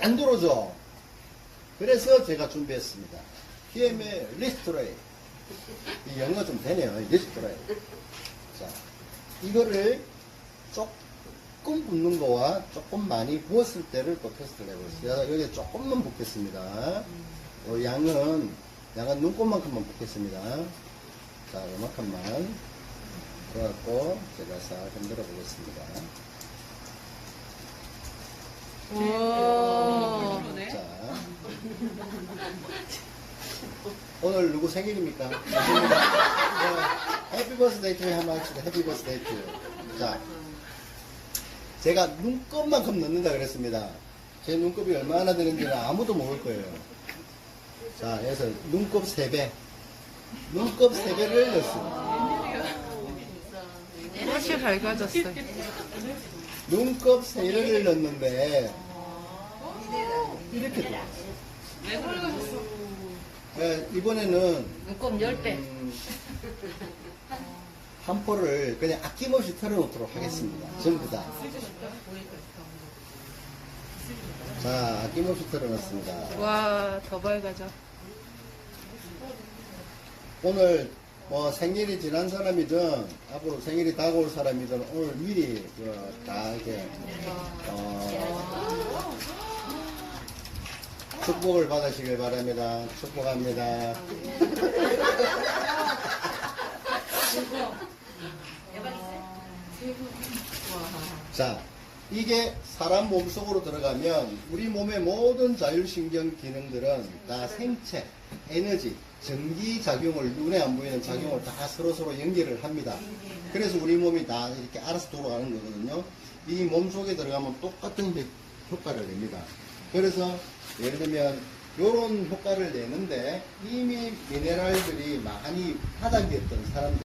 안 들어오죠? 그래서 제가 준비했습니다. PM의 리스토레이. 이 영어 좀 되네요. 리스토레이. 자, 이거를 조금 붓는 거와 조금 많이 부었을 때를 또 테스트를 해보겠습니다. 여기 조금만 붓겠습니다. 어, 양은, 양은 눈곱만큼만 붓겠습니다. 자, 이만큼만. 그래갖고 제가 싹 흔들어 보겠습니다. 오. 자. 오늘 누구 생일입니까? 네. 해피 버스데이 투 한번 합시다. 해피 버스데이 투. 자. 제가 눈곱만큼 넣는다 그랬습니다. 제 눈곱이 얼마나 되는지는 아무도 모를 거예요. 자, 그래서 눈곱 3배. 눈곱 3배를 넣습니다. 꽃이 밝아졌어요. 눈곱 3배를 넣는데, 이렇게 들어왔어요. 네, 이번에는 눈곱 10배. 음, 한 포를 그냥 아낌없이 털어놓도록 하겠습니다. 전부 다. 자, 아낌없이 털어놓습니다. 와, 더 밝아져. 오늘 뭐 생일이 지난 사람이든 앞으로 생일이 다가올 사람이든 오늘 미리 그다 이렇게 어, 축복을 받으시길 바랍니다. 축복합니다. 자, 이게 사람 몸속으로 들어가면 우리 몸의 모든 자율신경 기능들은 다 생체, 에너지, 전기 작용을 눈에 안 보이는 작용을 다 서로 서로 연결을 합니다. 그래서 우리 몸이 다 이렇게 알아서 돌아가는 거거든요. 이 몸 속에 들어가면 똑같은 효- 효과를 냅니다. 그래서 예를 들면 이런 효과를 내는데 이미 미네랄들이 많이 하단계였던 사람들